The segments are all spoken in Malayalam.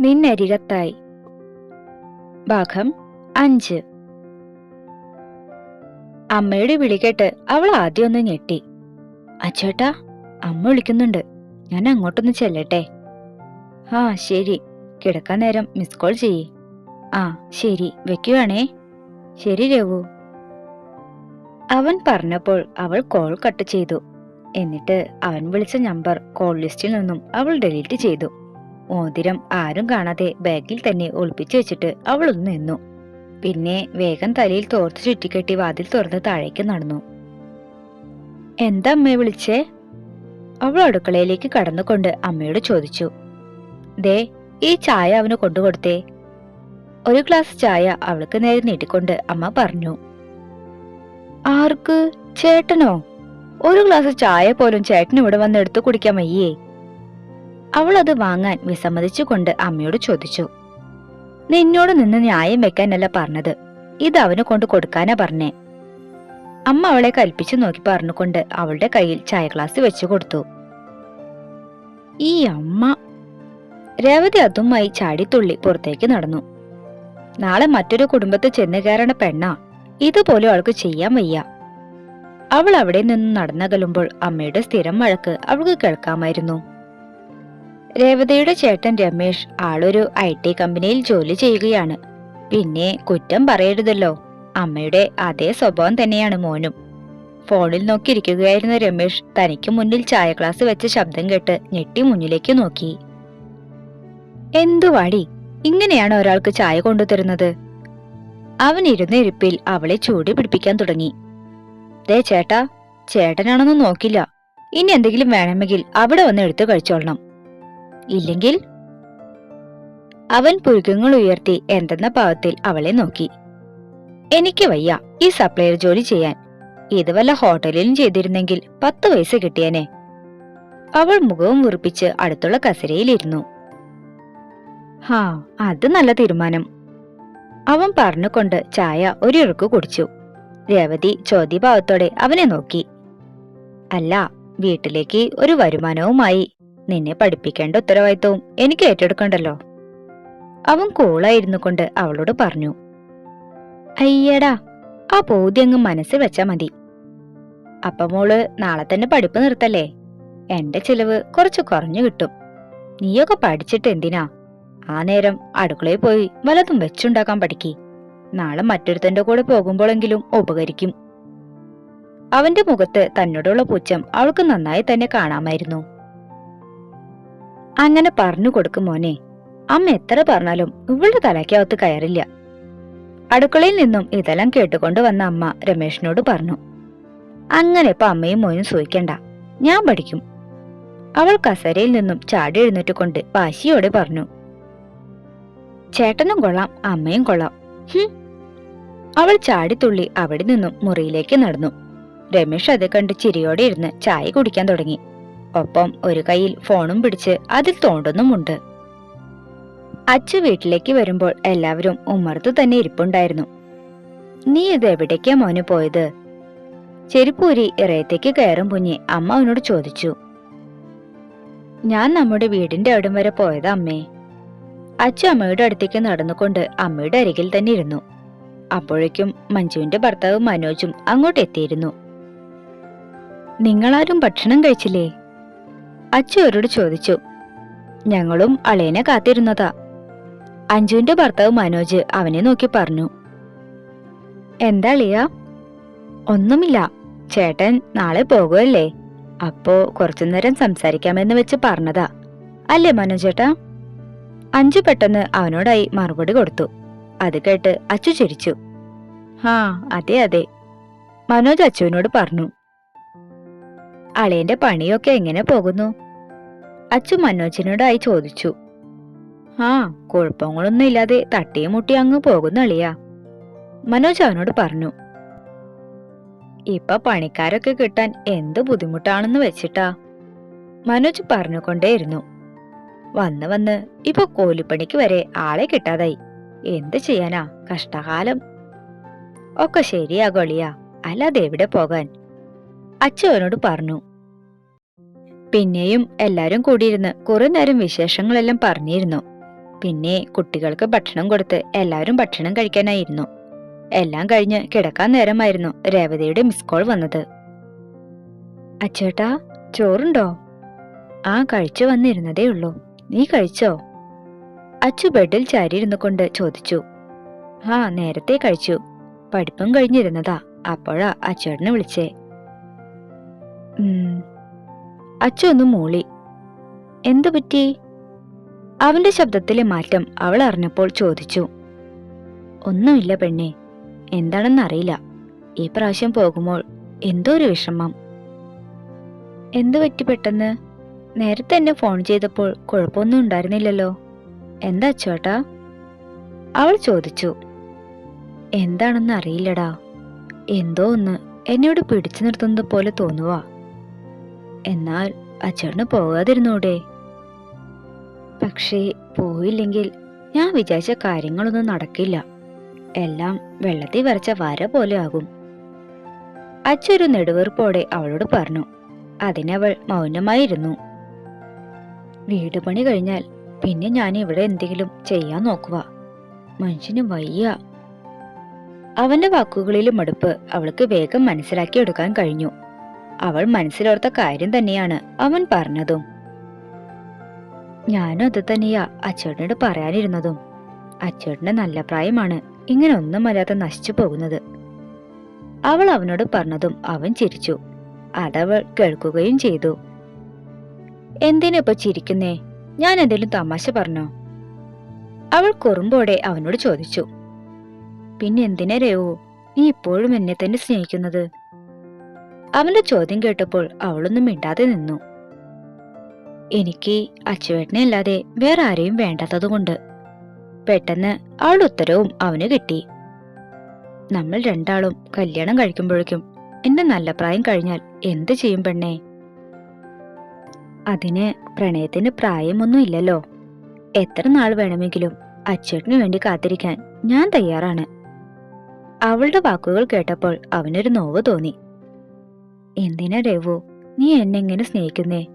നിന്നരികത്തായി. ഭാഗം അഞ്ച്. അമ്മയുടെ വിളികേട്ട് അവൾ ആദ്യം ഒന്ന് ഞെട്ടി. അച്ചേട്ടാ അമ്മ വിളിക്കുന്നുണ്ട്. ഞാൻ അങ്ങോട്ടൊന്ന് ചെല്ലട്ടെ? ആ ശരി. കിടക്കാൻ നേരം മിസ് കോൾ ചെയ്യേ. ആ ശരി. വെക്കുവാണേ. ശരി രഘു. അവൻ പറഞ്ഞപ്പോൾ അവൾ കോൾ കട്ട് ചെയ്തു. എന്നിട്ട് അവൻ വിളിച്ച നമ്പർ കോൾ ലിസ്റ്റിൽ നിന്നും അവൾ ഡിലീറ്റ് ചെയ്തു. മോതിരം ആരും കാണാതെ ബാഗിൽ തന്നെ ഒളിപ്പിച്ചു വെച്ചിട്ട് അവൾ ഒന്ന് നിന്നു. പിന്നെ വേഗം തലയിൽ തോർത്ത് ചുറ്റിക്കെട്ടി വാതിൽ തുറന്ന് താഴേക്ക് നടന്നു. എന്താ അമ്മയെ വിളിച്ചേ? അവൾ അടുക്കളയിലേക്ക് കടന്നുകൊണ്ട് അമ്മയോട് ചോദിച്ചു. ദേ ഈ ചായ അവന് കൊണ്ടുകൊടുത്തേ. ഒരു ഗ്ലാസ് ചായ അവൾക്ക് നേരെ നീട്ടിക്കൊണ്ട് അമ്മ പറഞ്ഞു. ആർക്ക്? ചേട്ടനോ? ഒരു ഗ്ലാസ് ചായ പോലും ചേട്ടൻ ഇവിടെ വന്ന് എടുത്തു കുടിക്കാൻ വയ്യേ. അവൾ അത് വാങ്ങാൻ വിസമ്മതിച്ചുകൊണ്ട് അമ്മയോട് ചോദിച്ചു. നിന്നോട് നിന്ന് ന്യായം വെക്കാനല്ല പറഞ്ഞത്. ഇത് അവന് കൊണ്ട് കൊടുക്കാനാ പറഞ്ഞേ. അമ്മ അവളെ കൽപ്പിച്ചു നോക്കി പറഞ്ഞുകൊണ്ട് അവളുടെ കയ്യിൽ ചായ ഗ്ലാസ് വെച്ചു കൊടുത്തു. ഈ അമ്മ. രേവതി അതുമായി ചാടിത്തുള്ളി പുറത്തേക്ക് നടന്നു. നാളെ മറ്റൊരു കുടുംബത്തിൽ ചെന്ന് കയറണ പെണ്ണ. ഇതുപോലും അവൾക്ക് ചെയ്യാൻ വയ്യ. അവൾ അവിടെ നിന്ന് നടന്നകലുമ്പോൾ അമ്മയുടെ സ്ഥിരം വഴക്ക് അവൾക്ക് കേൾക്കാമായിരുന്നു. രേവതിയുടെ ചേട്ടൻ രമേഷ് ആളൊരു ഐ ടി കമ്പനിയിൽ ജോലി ചെയ്യുകയാണ്. പിന്നെ കുറ്റം പറയരുതല്ലോ. അമ്മയുടെ അതേ സ്വഭാവം തന്നെയാണ് മോനും. ഫോണിൽ നോക്കിയിരിക്കുകയായിരുന്ന രമേഷ് തനിക്ക് മുന്നിൽ ചായ ഗ്ലാസ് വെച്ച ശബ്ദം കേട്ട് ഞെട്ടി മുന്നിലേക്ക് നോക്കി. എന്തുവാടി? ഇങ്ങനെയാണ് ഒരാൾക്ക് ചായ കൊണ്ടുതരുന്നത്? അവൻ ഇരുന്ന ഇരിപ്പിൽ അവളെ ചൂടി പിടിപ്പിക്കാൻ തുടങ്ങി. ദേ ചേട്ടാ ചേട്ടനാണെന്ന് നോക്കില്ല. ഇനി എന്തെങ്കിലും വേണമെങ്കിൽ അവിടെ വന്ന് എടുത്തു കഴിച്ചോളണം. ഇല്ലെങ്കിൽ അവൻ പുരുക്കങ്ങൾ ഉയർത്തി എന്തെന്ന ഭാവത്തിൽ അവളെ നോക്കി. എനിക്ക് വയ്യ ഈ സപ്ലയർ ജോലി ചെയ്യാൻ. ഇത് വല്ല ഹോട്ടലിലും ചെയ്തിരുന്നെങ്കിൽ പത്ത് പൈസ കിട്ടിയനെ. അവൾ മുഖവും വീർപ്പിച്ച് അടുത്തുള്ള കസരയിലിരുന്നു. ഹാ അത് നല്ല തീരുമാനം. അവൻ പറഞ്ഞുകൊണ്ട് ചായ ഒരിറുക്ക് കുടിച്ചു. രേവതി ചോദ്യഭാവത്തോടെ അവനെ നോക്കി. അല്ല വീട്ടിലേക്ക് ഒരു വരുമാനവുമായി. നിന്നെ പഠിപ്പിക്കേണ്ട ഉത്തരവാദിത്വവും എനിക്ക് ഏറ്റെടുക്കണ്ടല്ലോ. അവൻ കൂളായിരുന്നു കൊണ്ട് അവളോട് പറഞ്ഞു. അയ്യടാ ആ അങ്ങ് മനസ്സിൽ വെച്ചാ മതി. അപ്പമോൾ നാളെ തന്നെ പഠിപ്പ് നിർത്തല്ലേ? എന്റെ ചിലവ് കുറച്ച് കുറഞ്ഞു കിട്ടും. നീയൊക്കെ പഠിച്ചിട്ട് എന്തിനാ? ആ നേരം അടുക്കളയിൽ പോയി വലതും വെച്ചുണ്ടാക്കാൻ പഠിക്കി. നാളെ മറ്റൊരുത്തന്റെ കൂടെ പോകുമ്പോഴെങ്കിലും ഉപകരിക്കും. അവന്റെ മുഖത്ത് തന്നോടുള്ള പുച്ഛം അവൾക്ക് നന്നായി തന്നെ കാണാമായിരുന്നു. അങ്ങനെ പറഞ്ഞു കൊടുക്കും മോനെ. അമ്മ എത്ര പറഞ്ഞാലും ഇവളുടെ തലയ്ക്കകത്ത് കയറില്ല. അടുക്കളയിൽ നിന്നും ഇതെല്ലാം കേട്ടുകൊണ്ട് വന്ന അമ്മ രമേഷിനോട് പറഞ്ഞു അങ്ങനെ ഇപ്പൊ അമ്മയും മോനും സൂയിക്കണ്ട. ഞാൻ പഠിക്കും. അവൾ കസരയിൽ നിന്നും ചാടി എഴുന്നേറ്റ് കൊണ്ട് വാശിയോടെ പറഞ്ഞു ചേട്ടനും കൊള്ളാം അമ്മയും കൊള്ളാം. അവൾ ചാടിത്തുള്ളി അവിടെ നിന്നും മുറിയിലേക്ക് നടന്നു. രമേഷ് അത് കണ്ട് ചിരിയോടെ ഇരുന്ന് ചായ കുടിക്കാൻ തുടങ്ങി. ഒപ്പം ഒരു കൈയിൽ ഫോണും പിടിച്ച് അതിൽ തോണ്ടുന്നുമുണ്ട്. അച്ചു വീട്ടിലേക്ക് വരുമ്പോൾ എല്ലാവരും ഉമ്മറത്തു തന്നെ ഇരിപ്പുണ്ടായിരുന്നു. നീ ഇത് എവിടേക്കാ മോന് പോയത്? ചെരുപ്പൂരി ഇറയത്തേക്ക് കയറും കുഞ്ഞെ അമ്മ അവനോട് ചോദിച്ചു. ഞാൻ നമ്മുടെ വീടിന്റെ അവിടം വരെ പോയത് അമ്മേ. അച്ചു അമ്മയുടെ അടുത്തേക്ക് നടന്നുകൊണ്ട് അമ്മയുടെ അരികിൽ തന്നെ ഇരുന്നു. അപ്പോഴേക്കും മഞ്ജുവിന്റെ ഭർത്താവ് മനോജും അങ്ങോട്ട് എത്തിയിരുന്നു. നിങ്ങളാരും ഭക്ഷണം കഴിച്ചില്ലേ? അച്ചു അവരോട് ചോദിച്ചു. ഞങ്ങളും അളയനെ കാത്തിരുന്നതാ. അഞ്ജുവിന്റെ ഭർത്താവ് മനോജ് അവനെ നോക്കി പറഞ്ഞു. എന്താ അളിയ? ഒന്നുമില്ല. ചേട്ടൻ നാളെ പോകുമല്ലേ അപ്പോ കുറച്ചു നേരം സംസാരിക്കാമെന്ന് വെച്ച് പറഞ്ഞതാ. അല്ലേ മനോജേട്ടാ അഞ്ചു പെട്ടെന്ന് അവനോടായി മറുപടി കൊടുത്തു. അത് കേട്ട് അച്ചു ചിരിച്ചു. ഹാ അതെ അതെ. മനോജ് അച്ചുവിനോട് പറഞ്ഞു. അളിയന്റെ പണിയൊക്കെ എങ്ങനെ പോകുന്നു? അച്ചു മനോജിനോടായി ചോദിച്ചു. ആ കുഴപ്പങ്ങളൊന്നും ഇല്ലാതെ തട്ടിയും മുട്ടി അങ്ങ് പോകുന്ന അളിയാ. മനോജ് അവനോട് പറഞ്ഞു. ഇപ്പൊ പണിക്കാരൊക്കെ കിട്ടാൻ എന്ത് ബുദ്ധിമുട്ടാണെന്ന് വെച്ചിട്ടാ? മനോജ് പറഞ്ഞുകൊണ്ടേയിരുന്നു. വന്ന് വന്ന് ഇപ്പൊ കോലിപ്പണിക്ക് വരെ ആളെ കിട്ടാതായി. എന്ത് ചെയ്യാനാ? കഷ്ടകാലം. ഒക്കെ ശരിയാ അളിയാ. അല്ലാതെ എവിടെ പോകാൻ? അച്ഛനോട് പറഞ്ഞു. പിന്നെയും എല്ലാരും കൂടിയിരുന്ന് കുറെ നേരം വിശേഷങ്ങളെല്ലാം പറഞ്ഞിരുന്നു. പിന്നെ കുട്ടികൾക്ക് ഭക്ഷണം കൊടുത്ത് എല്ലാവരും ഭക്ഷണം കഴിക്കാനായിരുന്നു. എല്ലാം കഴിഞ്ഞ് കിടക്കാൻ നേരമായിരുന്നു രേവതിയുടെ മിസ് കോൾ വന്നത്. അച്ചേട്ടാ ചോറുണ്ടോ? ആ കഴിച്ചു വന്നിരുന്നതേ ഉള്ളൂ. നീ കഴിച്ചോ? അച്ചു ബെഡിൽ ചാരിയിരുന്നു കൊണ്ട് ചോദിച്ചു. ആ നേരത്തെ കഴിച്ചു. പഠിപ്പും കഴിഞ്ഞിരുന്നതാ. അപ്പോഴാ അച്ചേട്ടനെ വിളിച്ചേ. അച്ചു ഒന്ന് മൂളി. എന്തു പറ്റി? അവന്റെ ശബ്ദത്തിലെ മാറ്റം അവൾ അറിഞ്ഞപ്പോൾ ചോദിച്ചു. ഒന്നുമില്ല പെണ്ണെ എന്താണെന്നറിയില്ല ഈ പ്രാവശ്യം പോകുമ്പോൾ എന്തോ ഒരു വിഷമം. എന്തു പറ്റി പെട്ടെന്ന്? നേരത്തെ എന്നെ ഫോൺ ചെയ്തപ്പോൾ കുഴപ്പമൊന്നും ഉണ്ടായിരുന്നില്ലല്ലോ. എന്താ ചേട്ടാ അവൾ ചോദിച്ചു. എന്താണെന്ന് അറിയില്ലടാ. എന്തോ ഒന്ന് എന്നോട് പിടിച്ചു നിർത്തുന്നത് പോലെ തോന്നുവാ. എന്നാൽ അച്ചേട്ടന് പോകാതിരുന്നൂടെ? പക്ഷേ പോയില്ലെങ്കിൽ ഞാൻ വിചാരിച്ച കാര്യങ്ങളൊന്നും നടക്കില്ല. എല്ലാം വെള്ളത്തിൽ വരച്ച വര പോലെ ആകും. അച്ചൊരു നെടുവീർപ്പോടെ അവളോട് പറഞ്ഞു അതിനവൾ മൗനമായിരുന്നു. വീട് പണി കഴിഞ്ഞാൽ പിന്നെ ഞാൻ ഇവിടെ എന്തെങ്കിലും ചെയ്യാൻ നോക്കുക മനുഷ്യന് വയ്യ. അവന്റെ വാക്കുകളിലും മടുപ്പ് അവൾക്ക് വേഗം മനസ്സിലാക്കിയെടുക്കാൻ കഴിഞ്ഞു. അവൾ മനസ്സിലോർത്ത കാര്യം തന്നെയാണ് അവൻ പറഞ്ഞതും. ഞാനും അത് തന്നെയാ അച്ചേട്ടനോട് പറയാനിരുന്നതും. അച്ചേട്ടന്റെ നല്ല പ്രായമാണ് ഇങ്ങനെ ഒന്നും നശിച്ചു പോകുന്നത്. അവൾ അവനോട് പറഞ്ഞതും അവൻ ചിരിച്ചു. അതവൾ കേൾക്കുകയും ചെയ്തു. എന്തിനിപ്പോ ചിരിക്കുന്നേ? ഞാൻ എന്തെങ്കിലും തമാശ പറഞ്ഞോ? അവൾ കുറുമ്പോടെ അവനോട് ചോദിച്ചു. പിന്നെ എന്തിനാ രേവു നീ ഇപ്പോഴും എന്നെ തന്നെ സ്നേഹിക്കുന്നത്? അവന്റെ ചോദ്യം കേട്ടപ്പോൾ അവളൊന്നും മിണ്ടാതെ നിന്നു. എനിക്ക് അച്ചുവേട്ടനെ അല്ലാതെ വേറെ ആരെയും വേണ്ടാത്തതുകൊണ്ട് പെട്ടെന്ന് അവൾ ഉത്തരവും അവന് കിട്ടി. നമ്മൾ രണ്ടാളും കല്യാണം കഴിക്കുമ്പോഴേക്കും എന്റെ നല്ല പ്രായം കഴിഞ്ഞാൽ എന്ത് ചെയ്യും പെണ്ണേ? അതിന് പ്രണയത്തിന് പ്രായമൊന്നും ഇല്ലല്ലോ. എത്ര നാൾ വേണമെങ്കിലും അച്ചേട്ടന് വേണ്ടി കാത്തിരിക്കാൻ ഞാൻ തയ്യാറാണ്. അവളുടെ വാക്കുകൾ കേട്ടപ്പോൾ അവനൊരു നോവ് തോന്നി. എന്തിനാ രവു നീ എന്നെ ഇങ്ങനെ സ്നേഹിക്കുന്നേ?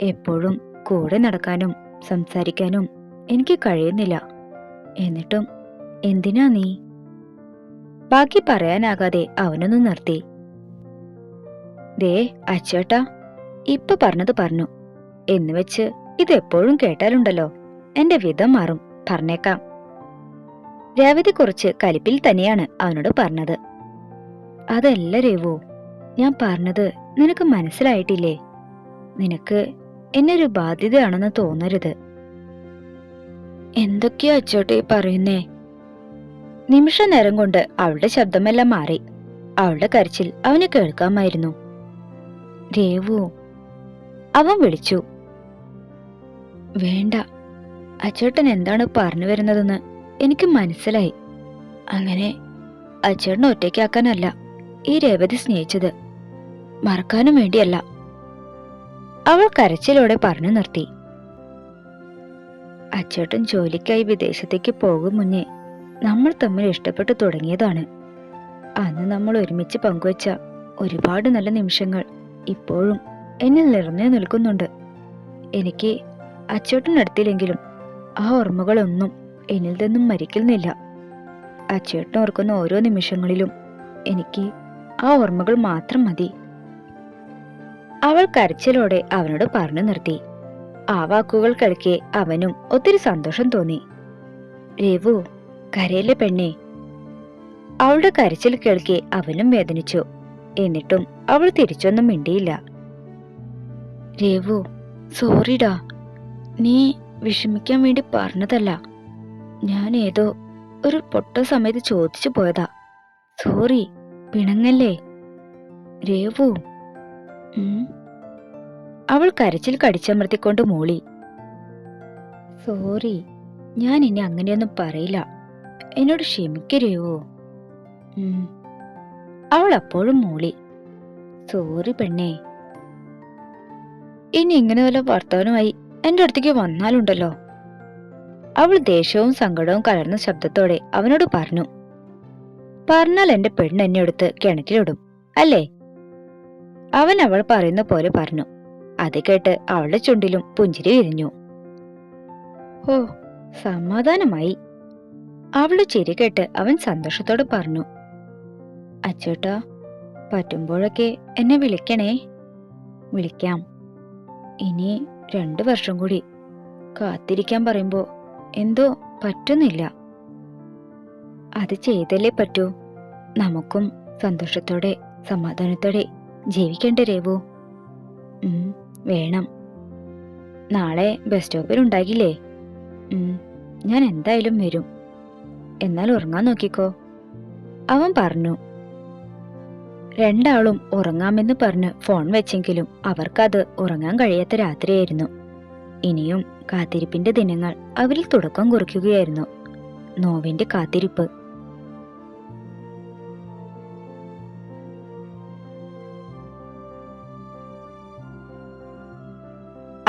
എപ്പോഴും കൂടെ നടക്കാനും സംസാരിക്കാനും എനിക്ക് കഴിയുന്നില്ല. എന്നിട്ടും എന്തിനാ നീ? ബാക്കി പറയാനാകാതെ അവനൊന്ന് നിർത്തി. ദേ അച്ചേട്ടാ ഇപ്പൊ പറഞ്ഞത് പറഞ്ഞു. എന്ന് വെച്ച് ഇത് എപ്പോഴും കേട്ടാലുണ്ടല്ലോ. എന്റെ വിധം മാറും. പറഞ്ഞേക്കാം. രേവതി കുറച്ച് കലിപ്പിൽ തന്നെയാണ് അവനോട് പറഞ്ഞത്. അതല്ല രേവു ഞാൻ പറഞ്ഞത് നിനക്ക് മനസ്സിലായിട്ടില്ലേ? നിനക്ക് എന്നെ ഒരു ബാധ്യതയാണെന്ന് തോന്നരുത്. എന്തൊക്കെയാ അച്ചോട്ടെ പറയുന്നേ? നിമിഷ നേരം കൊണ്ട് അവളുടെ ശബ്ദമെല്ലാം മാറി. അവളുടെ കരച്ചിൽ അവന് കേൾക്കാമായിരുന്നു. രേവു അവൻ വിളിച്ചു. വേണ്ട അച്ചേട്ടൻ എന്താണ് പറഞ്ഞു വരുന്നതെന്ന് എനിക്ക് മനസ്സിലായി. അങ്ങനെ അച്ചേട്ടനെ ഒറ്റയ്ക്കാക്കാനല്ല ഈ രേവതി സ്നേഹിച്ചത്. മറക്കാനും വേണ്ടിയല്ല. അവൾ കരച്ചിലോടെ പറഞ്ഞു നിർത്തി. അച്ചേട്ടൻ ജോലിക്കായി വിദേശത്തേക്ക് പോകും മുന്നേ നമ്മൾ തമ്മിൽ ഇഷ്ടപ്പെട്ടു തുടങ്ങിയതാണ്. അന്ന് നമ്മൾ ഒരുമിച്ച് പങ്കുവച്ച ഒരുപാട് നല്ല നിമിഷങ്ങൾ ഇപ്പോഴും എന്നിൽ നിറഞ്ഞു നിൽക്കുന്നുണ്ട്. എനിക്ക് അച്ചോട്ടനടുത്തില്ലെങ്കിലും ആ ഓർമ്മകളൊന്നും എന്നിൽ നിന്നും മരിക്കുന്നില്ല. അച്ചേട്ടൻ ഓർക്കുന്ന ഓരോ നിമിഷങ്ങളിലും എനിക്ക് ആ ഓർമ്മകൾ മാത്രം മതി. അവൾ കരച്ചിലോടെ അവനോട് പറഞ്ഞു നിർത്തി. ആ വാക്കുകൾ കേൾക്കെ അവനും ഒത്തിരി സന്തോഷം തോന്നി. രവു കരയിലെ പെണ്ണെ? അവളുടെ കരച്ചിൽ കേൾക്കെ അവനും വേദനിച്ചു. എന്നിട്ടും അവൾ തിരിച്ചൊന്നും മിണ്ടിയില്ല. രവു സോറിടാ. നീ വിഷമിക്കാൻ വേണ്ടി പറഞ്ഞതല്ല. ഞാൻ ഏതോ ഒരു പൊട്ട സമയത്ത് ചോദിച്ചു പോയതാ. സോറി പിണങ്ങല്ലേ? രേവു. അവൾ കരച്ചിൽ കടിച്ചമർത്തിക്കൊണ്ട് മൂളി. സോറി ഞാൻ ഇനി അങ്ങനെയൊന്നും പറയില്ല. എന്നോട് ക്ഷമിക്കരുവോ? അവൾ അപ്പോഴും മൂളി. സോറി പെണ്ണേ. ഇനി ഇങ്ങനെ വല്ല വർത്തമാനമായി എന്റെ അടുത്തേക്ക് വന്നാലുണ്ടല്ലോ? അവൾ ദേഷ്യവും സങ്കടവും കലർന്ന ശബ്ദത്തോടെ അവനോട് പറഞ്ഞു. പറഞ്ഞാൽ എന്റെ പെണ്ണ് എന്നെ എടുത്ത് കിണറ്റിലിടും അല്ലേ? അവൻ അവൾ പറയുന്ന പോലെ പറഞ്ഞു. അത് കേട്ട് അവളുടെ ചുണ്ടിലും പുഞ്ചിരി വിരിഞ്ഞു. ഓ സമാധാനമായി. അവൾ ചിരി കേട്ട് അവൻ സന്തോഷത്തോടെ പറഞ്ഞു. അച്ചേട്ടാ പറ്റുമ്പോഴൊക്കെ എന്നെ വിളിക്കണേ. വിളിക്കാം. ഇനി രണ്ടു വർഷം കൂടി കാത്തിരിക്കാൻ പറയുമ്പോ എന്തോ പറ്റുന്നില്ല. അത് ചെയ്തല്ലേ പറ്റൂ. നമുക്കും സന്തോഷത്തോടെ സമാധാനത്തോടെ ജീവിക്കണ്ടേ രേവു? വേണം. നാളെ ബസ് സ്റ്റോപ്പിൽ ഉണ്ടാകില്ലേ? ഞാൻ എന്തായാലും വരും. എന്നാൽ ഉറങ്ങാൻ നോക്കിക്കോ. അവൻ പറഞ്ഞു. രണ്ടാളും ഉറങ്ങാമെന്ന് പറഞ്ഞ് ഫോൺ വെച്ചെങ്കിലും അവർക്കത് ഉറങ്ങാൻ കഴിയാത്ത രാത്രിയായിരുന്നു. ഇനിയും കാത്തിരിപ്പിന്റെ ദിനങ്ങൾ അവരിൽ തുടക്കം കുറിക്കുകയായിരുന്നു. നോവിന്റെ കാത്തിരിപ്പ്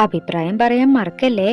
അഭിപ്രായം പറയാൻ മറക്കല്ലേ?